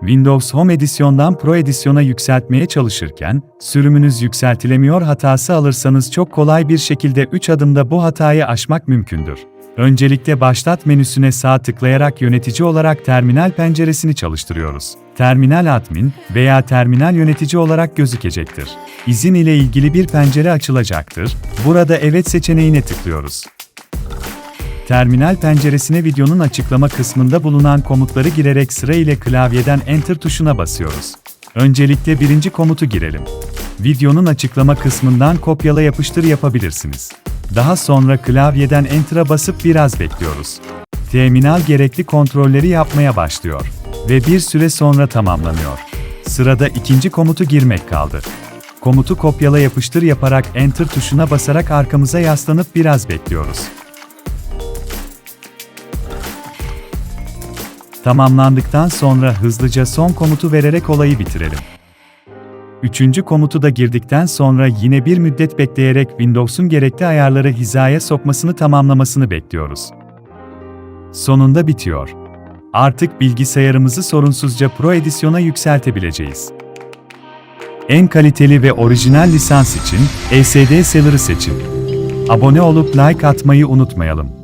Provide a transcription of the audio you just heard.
Windows Home Edition'dan Pro Edition'a yükseltmeye çalışırken, sürümünüz yükseltilemiyor hatası alırsanız çok kolay bir şekilde 3 adımda bu hatayı aşmak mümkündür. Öncelikle Başlat menüsüne sağ tıklayarak yönetici olarak terminal penceresini çalıştırıyoruz. Terminal admin veya terminal yönetici olarak gözükecektir. İzin ile ilgili bir pencere açılacaktır. Burada Evet seçeneğine tıklıyoruz. Terminal penceresine videonun açıklama kısmında bulunan komutları girerek sıra ile klavyeden Enter tuşuna basıyoruz. Öncelikle birinci komutu girelim. Videonun açıklama kısmından kopyala yapıştır yapabilirsiniz. Daha sonra klavyeden Enter'a basıp biraz bekliyoruz. Terminal gerekli kontrolleri yapmaya başlıyor ve bir süre sonra tamamlanıyor. Sırada ikinci komutu girmek kaldı. Komutu kopyala yapıştır yaparak Enter tuşuna basarak arkamıza yaslanıp biraz bekliyoruz. Tamamlandıktan sonra hızlıca son komutu vererek olayı bitirelim. Üçüncü komutu da girdikten sonra yine bir müddet bekleyerek Windows'un gerekli ayarları hizaya sokmasını tamamlamasını bekliyoruz. Sonunda bitiyor. Artık bilgisayarımızı sorunsuzca Pro Edition'a yükseltebileceğiz. En kaliteli ve orijinal lisans için ESD Seller'ı seçin. Abone olup like atmayı unutmayalım.